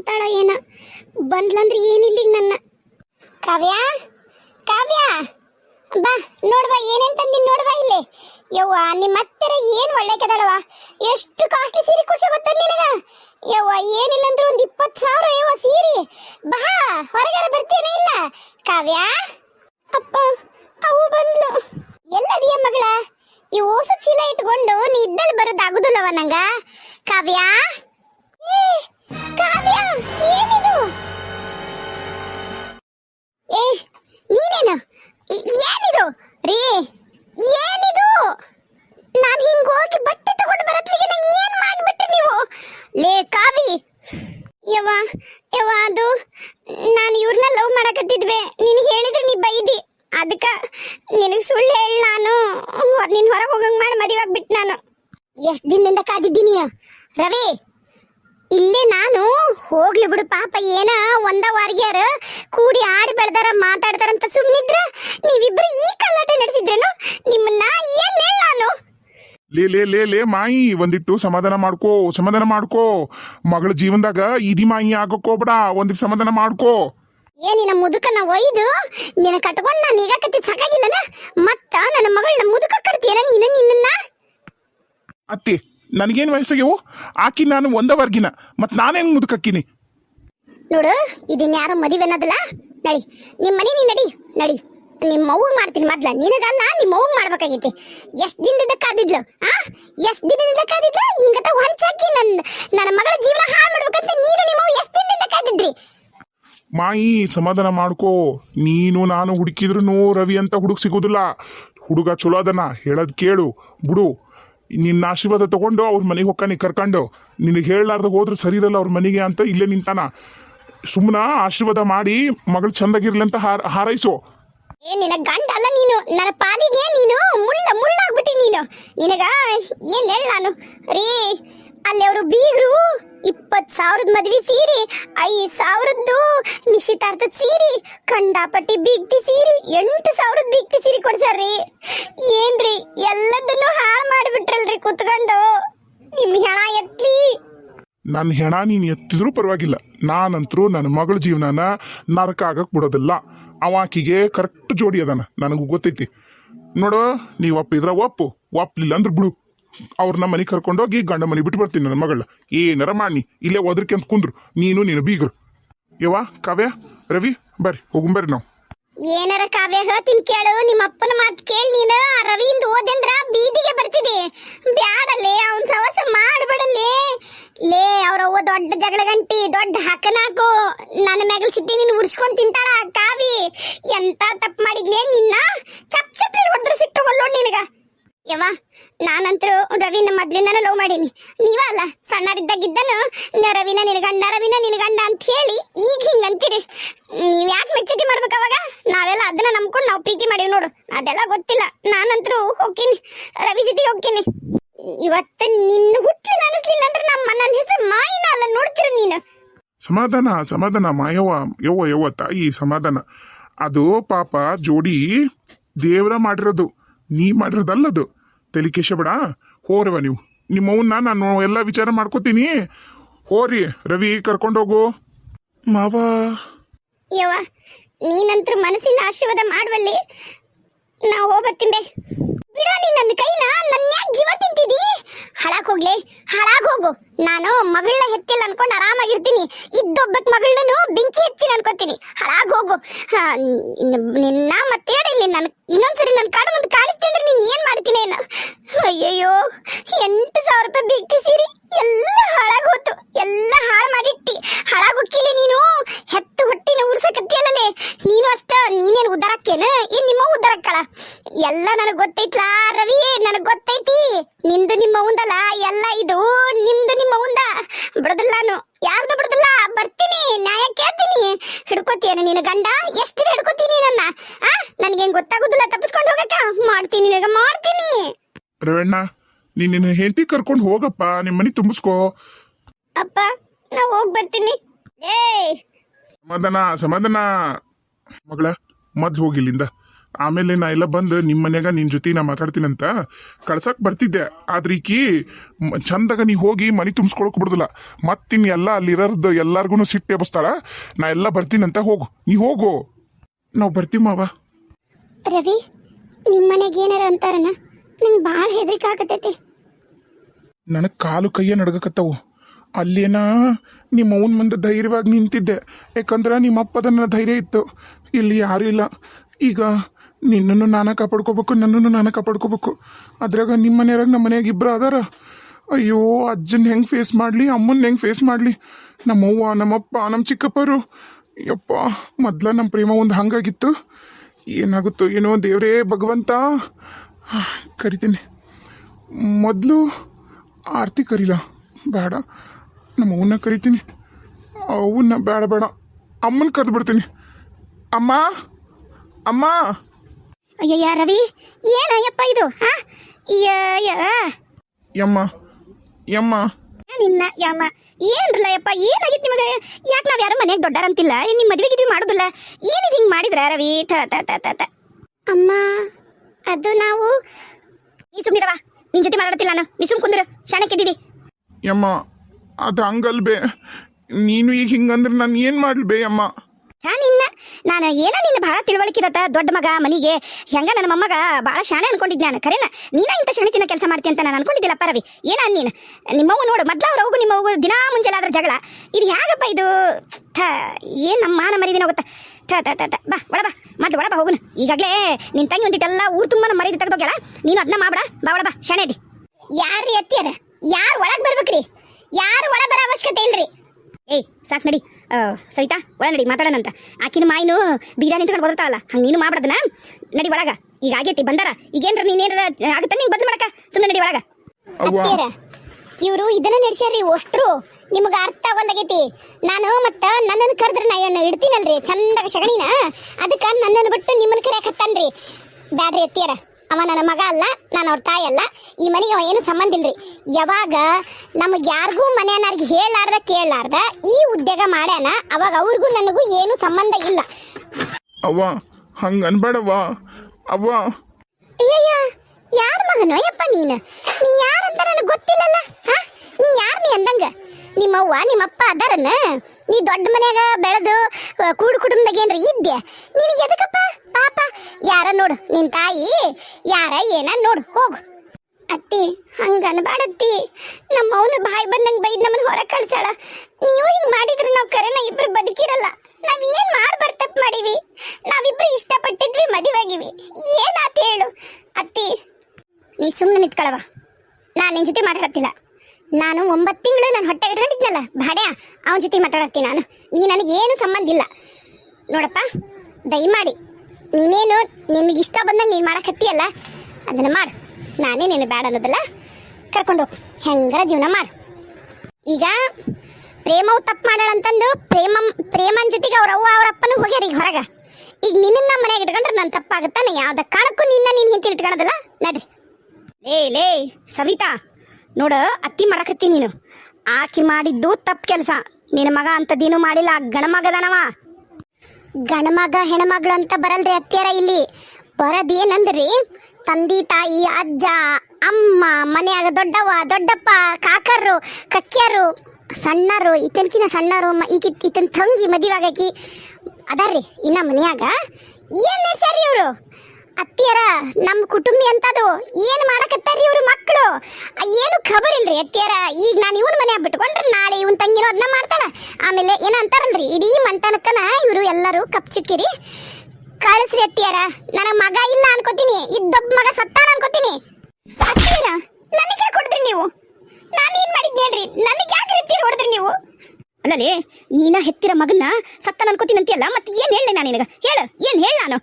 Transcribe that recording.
ಅಂತಾಳ ಏನ? ಬಂದ್ಲಂದ್ರ ಏನಿಲ್ಲ ನನ್ನ? ಕಾವ್ಯ? ಕಾವ್ಯ? ಬಾ ನೋಡ್ಬಾ ಏನೇನ್ ತಂದಿನ್ ನೋಡ್ಬಾ ಇಲ್ಲಿ. ಯವ್ವ ನಿಮ್ಮ ಹತ್ತಿರ ಏನ್ ಒಳ್ಳೆ ಕದಳವ ಎಷ್ಟು ಕಾಸ್ಟ್ಲಿ ಸೀರೆ ಖುಷಿ ಗೊತ್ತ ನಿನಗ? ಯವ್ವ ಏನಿಲ್ಲ ಅಂದ್ರೆ ಒಂದ್ ಇಪ್ಪತ್ತು ಸಾವಿರ ಯವ್ವ ಸೀರೆ. ಬಾ ಹೊರಗಾರ ಬರ್ತೀನ ಇಲ್ಲ. ಕಾವ್ಯ? ಅಪ್ಪ ಅವು ಬಂದ್ಲು. ಎಲ್ಲದಿಯ ಮಗಳ? ಈ ಓಸು ಚೀಲ ಇಟ್ಕೊಂಡು ನೀ ಇದ್ದಲ್ಲಿ ಬರೋದಾಗುದಿಲ್ಲವ ನಂಗ. ಕಾವ್ಯ? ಏ, ಕಾವ್ಯ ಏನಿದು? ಏ, ನೀನೇನು? ಏನಿದು? ರೀ, ಏನಿದು? ನಾನು ಹಿಂಗ ಹೋಗಿ ಬಟ್ಟೆ ತಗೊಂಡು ಬರತ್ಲಿಗೆ ನಾ ಏನ್ ಮಾಡ್ಬಿಟ್ರಿ ನೀವು? ಲೇ, ಕಾವಿ. ಯವ್ವ ಯವ್ವ ನಾನು ಇವ್ರನ್ನ ಲವ್ ಮಾಡಕತ್ತಿದ್ವೆ. ನೀನು ಹೇಳಿದ್ರೆ ನೀ ಬೈದಿ. ಅದಕ್ಕ ನಿನಗೆ ಸುಳ್ಳು ಹೇಳಿ ನಾನು ನಿನ್ನ ಹೊರಗೆ ಹೋಗಂಗೆ ಮಾಡಿ ಮದುವೆ ಆಗ್ಬಿಟ್ಟು ನಾನು. ಎಷ್ಟು ದಿನದಿಂದ ಕಾದಿದ್ದೀನಿ? ರವಿ ಇಲ್ಲೇ ನಾನು? ಹೋಗ್ಲಿ ಬಿಡು ಪಾಪ ಏನ ಒಂದ ವಾರ್ಗ್ಯಾರ ಕೂಡಿ ಆಡಿ ಬೆಳ್ದಾರ ಮಾತಾಡ್ತಾರಂತ ಸುಮ್ನಿದ್ರ? ನೀವಿಬ್ರು ಈ ಕಲ್ಲಾಟ ನಡೆಸಿದ್ರೇನು? ನಿಮ್ಮನ್ನ ಏನ್ ನಾನು? ಲೇ ಲೇ ಲೇ ಲೇ ಮಾಯಿ ಒಂದಿಟ್ಟು ಸಮಾಧಾನ ಮಾಡ್ಕೋ ಸಮಾಧಾನ ಮಾಡ್ಕೋ. ಮಗಳ ಜೀವನದಾಗ ಇದಿ ಮಾಯಿ ಆಗಕ್ಕೋ ಹೋಗ್ಬೇಡ ಒಂದಿಟ್ಟು ಸಮಾಧಾನ ಮಾಡ್ಕೋ. ಏನಿನ ಮುದುಕನ ಒಯ್ದು ನಿನ್ನ ಕಟ್ಕೊಂಡು ನಾನು ಈಗ ಕತ್ತಿ ಸಾಕಾಗಿಲ್ಲನ? ಮತ್ತ ನನ್ನ ಮಗಳನ್ನ ಮುದುಕ ಕಟ್ತೀಯನ ನೀನು ನಿನ್ನ ಅತ್ತಿ ನನಗೇನು ವಯಸ್ಸಾಗ್ಯವು ಆಕಿ ನಾನು ಒಂದವರ್ಗಿನ. ವರ್ಗಿನ ಮತ್ ನಾನೇನ್ ಮುದುಕಕ್ಕಿನಿ? ನೋಡು ಇದನ್ನ ಯಾರು ಮದುವೆ ಅನ್ನೋದಲ್ಲ? ನಡಿ. ನಿಮ್ಮ ಮನೆ ನೀ ನಡಿ. ನಡಿ. ನಿಮ್ಮ ಮೌ ಮಾಡ್ತೀನಿ ಮೊದ್ಲ. ನಿನಗಲ್ಲ ನಿಮ್ಮ ಮೌ ಮಾಡ್ಬೇಕಾಗೈತಿ. ಎಷ್ಟು ದಿನದಿಂದ ಕಾದಿದ್ಲು? ಆ? ಎಷ್ಟು ದಿನದಿಂದ ಕಾದಿದ್ಲು? ಹಿಂಗತ ಹೊಂಚಾಕಿ ನನ್ನ ನನ್ನ ಮಗಳ ಜೀವನ ಹಾಳು ಮಾಡ್ಬೇಕಂತ ನೀನು ನಿಮ್ಮ ಅವ್ವ ಎಷ್ಟ್ ದಿನದಿಂದ ಕಾದಿದ್ರಿ? ಮಾಯಿ ಸಮಾಧಾನ ಮಾಡ್ಕೋ. ನೀನು ನಾನು ಹುಡುಕಿದ್ರು ರವಿ ಅಂತ ಹುಡುಗ ಸಿಗೋದಿಲ್ಲ. ಹುಡುಗ ಚಲೋ ಅದನ್ನ ಹೇಳದ್ ಕೇಳು. ಬಿಡು. ನಿನ್ನ ಆಶೀರ್ವಾದ ತಗೊಂಡು ಅವ್ರ ಮನೆಗೆ ಹೊಕ್ಕಾನಿ ಕರ್ಕೊಂಡು, ನಿನಗೆ ಹೇಳಲಾರ್ದ ಹೋದ್ರೆ ಸರಿ ಇರಲ್ಲ ಅವ್ರ ಮನೆಗೆ ಅಂತ ಇಲ್ಲೇ ನಿಂತಾನ. ಸುಮ್ಮನ ಆಶೀರ್ವಾದ ಮಾಡಿ ಮಗಳು ಚಂದಾಗಿರ್ಲಿ ಅಂತ ಹಾರ, ಹಾರೈಸು. ಏ ನಿನ ಗಂಡ ಅಲ್ಲ ನೀನು. ನನ್ನ ಪಾಲಿಗೆ ನೀನು ಮುಳ್ಳ ಮುಳ್ಳಾಗ್ಬಿಟ್ಟಿ ನೀನು. ನಿನಗ ಏನ್ ಹೇಳ ನಾನು? ರೀ ಅಲ್ಲಿ ಅವರು ಬೀಗರು. ಇಪ್ಪತ್ ಸಾವಿರದ ಮದ್ವಿ ಸೀರೆ, ಐದ್ ಸಾವಿರದ್ದು ನಿಶ್ಚಿತಾರ್ಥ ಸೀರೆ ಕಂಡಾಪಟ್ಟಿ ಬಿಗ್ತಿ ಸೀರೆ, ಎಂಟು ಸಾವಿರದ ಬಿಗ್ತಿ ಸೀರೆ ಕೊಡ್ಸಾರ್ರಿ ಏನ್ರಿ ಎಲ್ಲದನ್ನು ಹಾಳು ಮಾಡಿಬಿಟ್ರಲ್ರಿ ಕುತ್ಕೊಂಡು. ನಿಮ್ ಹೆಣ ಎತ್ಲಿ. ನನ್ನ ಹೆಣ ನೀನು ಎತ್ತಿದ್ರು ಪರವಾಗಿಲ್ಲ. ನಾನಂತರೂ ನನ್ನ ಮಗಳ ಜೀವನನ ನರಕ ಆಗಕ್ ಬಿಡೋದಿಲ್ಲ. ಅವಾಕಿಗೆ ಕರೆಕ್ಟ್ ಜೋಡಿ ಅದಾನ, ನನಗೂ ಗೊತ್ತೈತಿ. ನೋಡು, ನೀವು ಇದ್ರ ಒಪ್ಪು, ಒಪ್ಲಿಲ್ಲ ಅಂದ್ರೆ ಬಿಡು. ಅವ್ರನ್ನ ಮನೆ ಕರ್ಕೊಂಡೋಗಿ ಗಂಡ ಮನೆ ಬಿಟ್ಟು ಬರ್ತೀನಿ ನನ್ನ ಮಗಳ ಏನಾರ ಮಾಡಿ ಇಲ್ಲೇ ಒದರ್ಕೆ ಅಂತ ಕುಂದ್ರು. ನೀನು ನೀನು ಬೀಗರು. ಯವ್ವ, ಕಾವ್ಯ, ರವಿ, ಬರ್ರಿ ಹೋಗುಂ ಬರ್ರಿ ನಾವು. ಏನಾರ ಕಾವ್ಯ ಹೇಳ್ತೀನಿ ಕೇಳು, ನಿಮ್ಮ ಅಪ್ಪನ ಮಾತು ಕೇಳಿ ನೀನು. ರವಿಯಿಂದ ಓದಂದ್ರ ಬೀದಿಗೆ ಬರ್ತಿದೆ. ಬ್ಯಾಡಲ್ಲೇ, ಅವನ್ ಸವಸ ಮಾಡ್ಬಿಡಲ್ಲೇ. ಲೇ, ಅವ್ರ ಅವ್ವ ದೊಡ್ಡ ಜಗಳ ಗಂಟಿ ದೊಡ್ಡ ಹಕನಾಕು. ನನ್ನ ಮ್ಯಾಗಲ್ ಸಿದ್ದಿ ನೀನು ಉರ್ಸ್ಕೊಂಡ್ ತಿಂತಾಳ ಕಾವಿ ಎಂತ ತಪ್ಪು ಮಾಡಿದ್ಲೇ ನಿನ್ನ? ಚಪ್ ಚಪ್ ಹೊಡೆದ್ರು ಸಿಟ್ಟು ಹೊಲ್ಲೋಡ್ ನಿನಗ. ಯವ್ವ ನಾನಂತರೂ ರವಿನ ಮೊದ್ಲಿಂದನೂ ಲವ್ ಮಾಡೀನಿ. ನೀವ ಅಲ್ಲ, ಸಣ್ಣರಿದ್ದಾಗಿದ್ದನು ರವಿನ ನಿನಗಂಡ ರವಿನ ನಿನಗಂಡ ಅಂತ ಹೇಳಿ ಈಗ ಹಿಂಗ ಅಂತೀರಿ. ನೀವ್ ಯಾಕೆ ಮೆಚ್ಚುಗೆ ಮಾಡ್ಬೇಕು ಅವಾಗ? ನಾವೆಲ್ಲ ಅದನ್ನ ನಂಬ್ಕೊಂಡು ನಾವು ಪ್ರೀತಿ ಮಾಡೀವಿ ನೋಡು. ಅದೆಲ್ಲ ಗೊತ್ತಿಲ್ಲ. ನಾನಂತರೂ ಹೋಗ್ತೀನಿ. ರವಿ ಜೊತೆಗೆ ಹೋಗ್ತೀನಿ. ಇವತ್ತು ನಿನ್ನ ಹುಟ್ಲಿಲ್ಲ ಅನಿಸ್ಲಿಲ್ಲ ಅಂದ್ರೆ ನಮ್ಮ ನನ್ನ ಹೆಸರು ಮಾಯಿನ ಅಲ್ಲ ನೋಡ್ತೀರಿ ನೀನು? ಸಮಾಧಾನ ಸಮಾಧಾನ, ಮಾಯವ್ವ, ಯವ್ವ ಯವ್ವ, ತಾಯಿ, ಸಮಾಧಾನ. ಅದು ಪಾಪ ಜೋಡಿ ದೇವ್ರ ಮಾಡಿರೋದು. ನೀ ಮಾಡಿರೋದಲ್ಲದು. ತಲೆ ಕೇಶಬೇಡ. ಹೋರವ ನೀವು. ನಿಮ್ಮವನ್ನ ನಾನು ಎಲ್ಲ ವಿಚಾರ ಮಾಡ್ಕೋತೀನಿ. ಹೋರಿ ರವಿ ಕರ್ಕೊಂಡೋಗು ಮಾವ. ಯವ್ವ, ನೀನಂತ್ರ ಮನಸ್ಸಿನ ಆಶೀರ್ವಾದ ಮಾಡುವಲ್ಲಿ ನಾ ಹೋಗ್ಬರ್ತೀನಿ ಬೇ. ನೀ ನೀನ್ ನನ್ನ ಕೈನ ನನ್ನ ಯಾಕೆ ಜೀವ ತಿಂತಿದಿ. ಹಾಳಾಗ್ ಹೋಗ್ಲಿ, ಹಾಳಾಗ್ ಹೋಗು. ನಾನು ಮಗಳನ್ನ ಹೆತ್ತಿಲ್ಲ ಅನ್ಕೊಂಡು ಆರಾಮಾಗಿರ್ತೀನಿ. ಇದ್ದೊಬ್ಬಕ್ ಮಗಳನ್ನೂ ಬೆಂಕಿ ಹೆಚ್ಚಿನ ಅನ್ಕೋತೀನಿ. ಹಾಳಾಗ್ ಹೋಗು. ನಿನ್ನ- ಮತ್ತೆ ಇಲ್ಲಿ ನನ್ ಇನ್ನೊಂದ್ಸರಿ ನನ್ನ ಕಾಡು ಮುಂದೆ ಕಾಣಿಸ್ತಿ ಅಂದ್ರೆ ನೀನ್ ಏನ್ ಮಾಡ್ತೀನಿ ಅಯ್ಯಯ್ಯೋ, ಎಂಟು ಸಾವಿರ ರೂಪಾಯಿ ಬಿಗ್ತಿ ಸೀರಿ, ಎಲ್ಲ ಹಾಳಾಗ್ ಹೋತು. ಎಲ್ಲ ಹಾಳು ಮಾಡಿಟ್ಟಿ. ಹಾಳಾಗ್ ಹೋಗ್ಕಿಲಿ ನೀನು? ಹೆತ್ತು ಹೊಟ್ಟಿನ ಉರ್ಸಕತ್ತಿಯಲ್ಲೇ ನೀನು ಅಷ್ಟ, ನೀನೇನು ಉದ್ದಾರಕ್ಕೇನ? ಏನ್ ನಿಮ್ಮ ಉದ್ದಾರಕ್ಕಳ? ಎಲ್ಲ ನನಗ್ ಗೊತ್ತೈತ್ಲಾ ರವಿ? ನನಗ್ ಗೊತ್ತೈತಿ. ನಿಂದು ನಿಮ್ಮ ಉಂದಲ್ಲ ಎಲ್ಲ ಇದು ನಿಮ್ದು ನಿಮ್ಮ ಉಂದ. ಬಿಡದಿಲ್ಲ ನಾನು ಯಾರ್ದು ಬಿಡದಿಲ್ಲ? ಬರ್ತೀನಿ ನ್ಯಾಯ ಕೇಳ್ತೀನಿ? ಹಿಡ್ಕೋತೀಯ ನಿನ್ನ ಗಂಡ? ಎಷ್ಟು ದಿನ ಹಿಡ್ಕೋತೀನಿ ನನ್ನ? ಆ? ನನಗೇನು ಗೊತ್ತಾಗುದಿಲ್ಲ ತಪ್ಪಿಸ್ಕೊಂಡು ಹೋಗಕ್ಕ. ಮಾಡ್ತೀನಿ ನಿನಗ ಮಾಡ್ತೀನಿ. ರವಣ್ಣ ನೀನ್ ನಿನ್ನ ಹೆಂಡತಿ ಕರ್ಕೊಂಡು ಹೋಗಪ್ಪ ನಿಮ್ಮ ಮನೆ ತುಂಬಿಸ್ಕೋ. ಅಪ್ಪ ನಾ ಹೋಗ್ ಬರ್ತೀನಿ. ಏಯ್! ಸಮಾಧಾನ ಸಮಾಧಾನ. ಮಗಳ ಮೊದ್ಲು ಹೋಗಿ ಇಲ್ಲಿಂದ. ಆಮೇಲೆ ನಾ ಎಲ್ಲ ಬಂದು ನಿಮ್ಮ ಮನ್ಯಾಗ ನಿನ್ನ ಜೊತೆ ನಾ ಮಾತಾಡ್ತೀನಂತ ಕಳ್ಸಕ್ ಬರ್ತಿದ್ದೆ. ಆದ್ರೆ ಈಕಿ ಚಂದಾಗ ನೀ ಹೋಗಿ ಮನೆ ತುಂಬಿಸ್ಕೊಳಕ್ ಬಿಡುದಿಲ್ಲ. ಮತ್ತಿನ್ ಎಲ್ಲ ಅಲ್ಲಿರೋದು ಎಲ್ಲಾರ್ಗು ಸಿಟ್ಟು ಬಸ್ತಾಳ ನಾ ಎಲ್ಲ ಬರ್ತೀನಂತ ಹೋಗು. ನೀ ಹೋಗು. ನಾವು ಬರ್ತೀವಿ ಮಾವ. ರವಿ ನಿಮ್ಮ ಮನೆಗೆ ಏನಾರ ಅಂತಾರನ? ನಂಗೆ ಭಾಳ ಹೆದರಿಕೆ ಆಗತೈತಿ. ನನಗೆ ಕಾಲು ಕೈಯ ನಡ್ಗಕತ್ತವು. ಅಲ್ಲೇನ ನಿಮ್ಮ ಅವನ ಮುಂದೆ ಧೈರ್ಯವಾಗಿ ನಿಂತಿದ್ದೆ. ಯಾಕಂದ್ರೆ ನಿಮ್ಮ ಅಪ್ಪದ ನನ್ನ ಧೈರ್ಯ ಇತ್ತು. ಇಲ್ಲಿ ಯಾರು ಇಲ್ಲ. ಈಗ ನಿನ್ನನ್ನು ನಾನೇ ಕಾಪಾಡ್ಕೋಬೇಕು, ನನ್ನನ್ನು ನಾನೇ ಕಾಪಾಡ್ಕೋಬೇಕು. ಅದ್ರಾಗ ನಿಮ್ಮ ಮನೆಯಾಗ ನಮ್ಮ ಮನೆಯಾಗ ಇಬ್ಬರು ಅದಾರ. ಅಯ್ಯೋ, ಅಜ್ಜನ ಹೆಂಗೆ ಫೇಸ್ ಮಾಡಲಿ, ಅಮ್ಮನ ಹೆಂಗೆ ಫೇಸ್ ಮಾಡಲಿ. ನಮ್ಮವ್ವ, ನಮ್ಮಪ್ಪ ನಮ್ಮ ಚಿಕ್ಕಪ್ಪರು. ಯಪ್ಪ, ಮೊದ್ಲ ನಮ್ಮ ಪ್ರೇಮ ಒಂದು ಹಂಗಾಗಿತ್ತು. ಏನಾಗುತ್ತೋ ಏನೋ ದೇವರೇ ಭಗವಂತ. ಕರಿತೀನಿ. ಮೊದಲು ಆರತಿ ಕರೀಲ. ಬೇಡ ನಮ್ಮ ಅವನ್ನ ಕರಿತೀನಿ. ಅವನ್ನ ಬೇಡ ಬೇಡ. ಅಮ್ಮನ ಕರೆದು ಬಿಡ್ತೀನಿ. ಅಮ್ಮ ಅಮ್ಮ. ಅಯ್ಯಯ್ಯ ರವಿ ಏನಯ್ಯಪ್ಪ ಇದು ಹಾ ಅಯ್ಯ ಯಮ್ಮ ಯಮ್ಮ. ನಿನ್ನ ಯಮ್ಮ. ಏನ್ರಲ್ಲ ಯಪ್ಪ ಏನಾಗಿತ್ತು ನಿಮಗೆ? ಯಾಕೆ ನಾವು ಯಾರು ಮನೆಗೆ ದೊಡ್ಡಾರಂತಿಲ್ಲ? ನಿಮ್ಮ ಮದುವೆ ಗಿದ್ವಿ ಮಾಡೋದಿಲ್ಲ? ಏನಿದು ಹಿಂಗೆ ಮಾಡಿದ್ರ ರವಿ? ತ ತ ತ ತ ತ ಅಮ್ಮ ಅದು ನಾವು ನೀ ಸುಮ್ಮನಿರವ ನಿನ್ನ ಜೊತೆ ಮಾತಾಡ್ತಿಲ್ಲ ನಾನು. ನೀ ಸುಮ್ ಕುಂದ್ರು. ಶಾಣಕ್ಕಿದ್ದೀರಿ ಯಮ್ಮ ಅದು ಹಂಗಲ್ಬೇ ನೀನು ಈಗ ಹಿಂಗಂದ್ರೆ ನಾನು ಏನು ಮಾಡ್ಲಿ ಬೇ ಅಮ್ಮ ಹಾ ನಿನ್ನ ನಾನು ಏನೋ ನಿನ್ನ ಭಾಳ ತಿಳುವಳಿಕಿರತ್ತ, ದೊಡ್ಡ ಮಗ, ಮನಿಗೆ. ಹೆಂಗ ನನ್ನ ಮೊಮ್ಮಗ ಭಾಳ ಶಾಣೆ ಅನ್ಕೊಂಡಿದ್ ನಾನು ಕರೆನ ನೀನ ಇಂಥ ಶಾಣೆತಿನ ಕೆಲಸ ಮಾಡ್ತಿ ಅಂತ ನಾನು ಅನ್ಕೊಂಡಿದ್ದಿಲ್ಲಪ್ಪ ಪರವಿ. ಏನ ನೀನು? ನಿಮ್ಮವ್ವ ನೋಡು, ಮೊದ್ಲು ಅವ್ರ ಹೋಗು ನಿಮ್ಮ ಹೋಗು ದಿನಾ ಮುಂಜಾನೆ ಆದ್ರ ಜಗಳ. ಇದು ಹೇಗಪ್ಪ ಇದು? ಥ, ಏನು ನಮ್ಮ ಮಾನ ಮರಿದಿನ ಹೋಗುತ್ತಾ ಥ ಥ ಥ ಬಾ ಒಳ ಬಾ ಮತ್ತೆ ಒಳ ಬಾ ಹೋಗುನು. ಈಗಾಗಲೇ ನಿನ್ನ ತಂಗಿ ಒಂದಿಟ್ಟೆಲ್ಲ ಊರು ತುಂಬ ನಮ್ಮ ಮರಿದಿ ತೆಗೆದೋಗ್ಯಾಳ ನೀನು ಅದನ್ನ ಮಾಡ್ಬೇಡ, ಬಾ ಒಳ ಬಾ ಶಾಣೆ ಅದಿ. ರೀ ಅತ್ತಿಯರ? ಯಾರು ಒಳಗೆ ಬರ್ಬೇಕ್ರಿ? ಯಾರು ಒಳ ಬರೋ ಅವಶ್ಯಕತೆ ಇಲ್ರಿ? ಏಯ್ ಸಾಕು ನಡಿ. ಸವಿತಾ ಒಳ ನಡಿ ಮಾತಾಡೋಣಂತ ಆಕಿನ ಮಾಯಿನು ಬೀದ ನಿಂತ್ಕೊಂಡು ಬದುರ್ತಾಳಲ್ಲ ಹಂಗೆ ನೀನು ಮಾಡ್ಬಿಡದನ ನಡಿ ಒಳಗ. ಈಗ ಆಗೈತಿ ಬಂದಾರ. ಈಗೇನ್ರ ನೀನೇನಾರ ಆಗುತ್ತೆ ನಿಂಗೆ ಬದಲು ಮಾಡಕ ಸುಮ್ಮನೆ ನಡಿ ಒಳಗ. ಇವರು ಇದನ್ನ ನಡೆಸ್ಯಾರ್ರಿ ಅಷ್ಟ್ರು. ನಿಮಗೆ ಅರ್ಥ ಆಗಲ್ಲಾಗೈತಿ ನಾನು ಮತ್ತ ನನ್ನನ್ನು ಕರೆದ್ರೆ ನಾ ಏನ ಇಡ್ತೀನಲ್ರಿ ಚಂದಾಗ ಶಗಣಿನ? ಅದಕ್ಕೆ ನನ್ನನ್ನು ಬಿಟ್ಟು ನಿಮ್ಮನ್ನ ಕರೆಯಕತ್ತಾನ್ರಿ ಬ್ಯಾಡ್ರಿ ಎತ್ತಿಯರ ಅವ ನನ್ನ ಮಗ ಅಲ್ಲ ನಾನು ಅವ್ರ ತಾಯಿ ಅಲ್ಲ ಈ ಮನೆಗೆ ಅವ ಏನು ಸಂಬಂಧ ಇಲ್ರಿ. ಯಾವಾಗ ನಮಗೆ ಯಾರಿಗೂ ಮನೆಯನ್ನಾರ್ಗೆ ಹೇಳಾರ್ದ ಕೇಳಾರ್ದ ಈ ಉದ್ಯೋಗ ಮಾಡ್ಯಾನ ಅವಾಗ ಅವ್ರಿಗೂ ನನಗೂ ಏನು ಸಂಬಂಧ ಇಲ್ಲ. ಅವ್ವ ಹಂಗ ಅನ್ಬೇಡವ್ವ. ಅವ್ವ. ಅಯ್ಯಯ್ಯ ಯಾರ ಮಗನೋ ಯಪ್ಪ ನೀನು. ನೀ ಯಾರಂತ ನನಗೆ ಗೊತ್ತಿಲ್ಲಲ್ಲ ಹಾ? ನೀ ಯಾರು ನೀ ಅಂದಂಗ? ನಿಮ್ಮವ್ವ ನಿಮ್ಮಪ್ಪ ಅದಾರನ? ನೀ ದೊಡ್ಡ ಮನ್ಯಾಗ ಬೆಳೆದು ಕೂಡು ಕುಟುಂಬದಾಗ ಏನ್ರ ಇದ್ದೆ ನಿನಗೆ ಎದಕ್ಕಪ್ಪ ಪಾಪ ನೋಡು, ನಿನ್ ತಾಯಿ ಯಾರ ಏನ ನೋಡು, ಹೋಗು. ಅತ್ತಿ, ಹಂಗ ಅನ್ಬಾಡತ್ತಿ ನಮ್ಮ ಅವನು ಬಾಯಿ ಬಂದಂಗ ಬೈದ್ ನಮ್ಮನ್ನ ಹೊರ ಕಳ್ಸಾಳ ನೀವು ಹಿಂಗ್ ಮಾಡಿದ್ರೆ ನಾವು ಕರೆನ ಇಬ್ರು ಬದುಕಿರಲ್ಲ. ನಾವ್ ಏನ್ ಮಾಡ್ಬಾರ್ದು ತಪ್ಪು ಮಾಡಿವಿ? ನಾವಿಬ್ರು ಇಷ್ಟಪಟ್ಟಿದ್ವಿ ಮದುವೆಗಿವಿ ಏನಾತ ಹೇಳು. ಅತ್ತಿ, ನೀ ಸುಮ್ಮನೆ ನಿಂತ್ಕೊಳವ ನಾನು ನಿನ್ ಜೊತೆ ಮಾತಾಡತ್ತಿಲ್ಲ. ನಾನು ಒಂಬತ್ತು ತಿಂಗಳು ನಾನು ಹೊಟ್ಟೆ ಇಟ್ಕೊಂಡಿದ್ನಲ್ಲ, ಭಾಡ್ಯ, ಅವನ ಜೊತೆ ಮಾತಾಡತ್ತೀನಿ ನಾನು. ನೀ ನನಗೇನು ಸಂಬಂಧ ಇಲ್ಲ. ನೋಡಪ್ಪ, ದಯಮಾಡಿ. ನೀನೇನು ನಿನಗೆ ಇಷ್ಟ ಬಂದಂಗೆ ನೀನು ಮಾಡಕತ್ತೀಯಲ್ಲ ಅದನ್ನು ಮಾಡು. ನಾನೇ ನೀನು ಬೇಡ ಅನ್ನೋದಲ್ಲ? ಕರ್ಕೊಂಡು ಹೋಗು. ಹೆಂಗಾರ ಜೀವನ ಮಾಡು. ಈಗ ಪ್ರೇಮವು ತಪ್ಪು ಮಾಡ್ಯಾಳ ಅಂತಂದು ಪ್ರೇಮ, ಪ್ರೇಮನ್ ಜೊತೆಗೆ ಅವ್ರ ಅವ್ವ, ಅವ್ರ ಅಪ್ಪನೂ ಹೋಗ್ಯಾರ ಈಗ ಹೊರಗೆ. ಈಗ ನಿನ್ನ ಮನೆಯಾಗ ಇಟ್ಕೊಂಡ್ರೆ ನಾನು ತಪ್ಪಾಗುತ್ತಾನೆ ಯಾವ್ದ ಕಾರಣಕ್ಕೂ ನಿನ್ನ ನೀನು ಹಿಂತಿ ಇಟ್ಕೊಳೋದಲ್ಲ? ನಡ್ರಿ. ಲೇ ಲೇ, ಸವಿತಾ, ನೋಡು, ಅತ್ತಿ ಮಾಡಕತ್ತಿ ನೀನು. ಆಕಿ ಮಾಡಿದ್ದು ತಪ್ಪು ಕೆಲಸ. ನಿನ್ನ ಮಗ ಅಂತದೇನು ಮಾಡಿಲ್ಲ ಗಣಮಗದನವ ಗಣಮಗ ಹೆಣ್ಮಗಳು ಅಂತ ಬರಲ್ರಿ ಅತ್ಯಾರ ಇಲ್ಲಿ. ಬರದೇನಂದ್ರಿ? ತಂದಿ, ತಾಯಿ, ಅಜ್ಜ, ಅಮ್ಮ, ಮನೆಯಾಗ ದೊಡ್ಡವ್ವ, ದೊಡ್ಡಪ್ಪ, ಕಾಕರು, ಕಕ್ಕ್ಯಾರು, ಸಣ್ಣರು, ಈತನ್ಕಿನ ಸಣ್ಣರು ಈಕಿ ಈತನ ತಂಗಿ ಮದುವೆ ಆಗಕಿ ಅದಾರ್ರಿ ಇನ್ನ ಮನೆಯಾಗ. ಏನ್ ಸರಿ ಇವರು? ಅತ್ತಿಯರ ನಮ್ಮ ಕುಟುಂಬಿ ಅಂತದು ಏನು ಮಾಡಕತ್ತಾರಿ ಇವ್ರ ಮಕ್ಕಳು ಏನು ಖಬರ್ ಇಲ್ರಿ ಅತ್ತಿಯರ? ಈಗ ನಾನು ಇವನ್ ಮನೆ ಬಿಟ್ಕೊಂಡ್ರೆ ನಾಳೆ ಇವನ್ ತಂಗಿನೋ ಅದನ್ನ ಮಾಡ್ತಾನ ಆಮೇಲೆ ಏನ ಅಂತಾರಲ್ರಿ? ಇಡೀ ಮಂಟನಕ್ಕನ ಇವರು ಎಲ್ಲರೂ ಕಪ್ಚುಕ್ಕಿರಿ ಕಳಿಸ್ರಿ ಅತ್ತಿಯರ, ನನಗೆ ಮಗ ಇಲ್ಲ ಅನ್ಕೋತೀನಿ. ಇದ್ದೊಬ್ಬ ಮಗ ಸತ್ತಾನ ಅನ್ಕೋತೀನಿ. ಅತ್ತಿಯರ, ನನಗೆ ಕೊಡ್ರಿ ನೀವು? ನಾನು ಏನ್ ಮಾಡಿದ್ನಿ ಹೇಳ್ರಿ? ನನಗೆ ಯಾಕೆ ರೀತಿ ಹೊಡೆದ್ರಿ ನೀವು? ಅಲ್ಲಲೇ, ನೀನ ಹೆತ್ತಿರ ಮಗನ್ನ ಸತ್ತನ ಅನ್ಕೋತೀನಿ ಅಂತೀಯಲ್ಲ ಮತ್ತೆ ಏನ್ ಹೇಳಲಿ ನಾನು ನಿನಗ? ಹೇಳು, ಏನ್ ಹೇಳ ನಾನು?